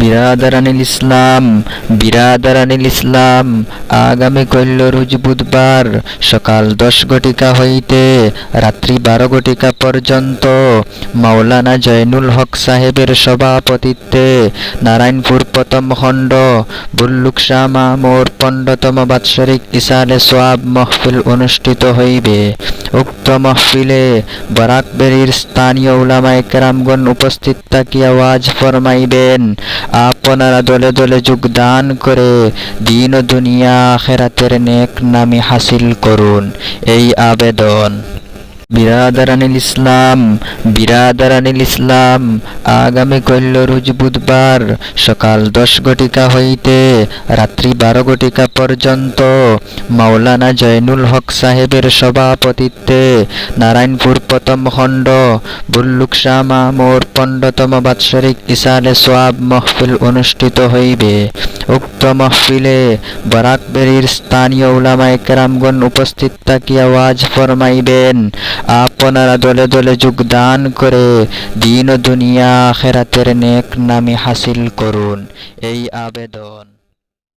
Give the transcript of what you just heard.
বিরাদারানিল ইসলাম বিরাদারানিল ইসলাম, আগামী কল্য রোজ বুধবার, সকাল দশ ঘটিকা হইতে রাত্রি বারো ঘটিকা পর্যন্ত মাওলানা জয়নুল হক সাহেবের সভাপতিত্বে নারায়ণপুর প্রথম খণ্ড, বুল্লুক শাহ মামুর পণ্ডতম বাৎসরিক ইসালে সোয়াব মহফিল অনুষ্ঠিত হইবে। উক্ত মহফিলে বরাকবেরির স্থানীয় উলামা একরামগণ উপস্থিত থাকিয়া ওয়াজ ফরমাইবেন। আপনারা দলে দলে যোগদান করে দিন ও দুনিয়া আখেরাতের নেক নামি হাসিল করুন। এই আবেদন। বিরাদারানিল ইসলাম বিরাদারানিল ইসলাম, আগামী কল্য রোজ বুধবার, সকাল দশ ঘটিকা হইতে রাত্রি বারো ঘটিকা পর্যন্ত মাওলানা জয়নুল হক সাহেবের সভাপতিত্বে নারায়ণপুর প্রথম খণ্ড, বুল্লুক শাহ মামুর পণ্ডতম বাৎসরিক ইসালে সোয়াব মহফিল অনুষ্ঠিত হইবে। উক্ত মহফিলে বরাকবেরির স্থানীয় উলামা একরামগণ উপস্থিত থাকিয়া ওয়াজ ফরমাইবেন। আপনারা দলে দলে যোগদান করে দিন ও দুনিয়া আখেরাতের নেক নামে হাসিল করুন। এই আবেদন।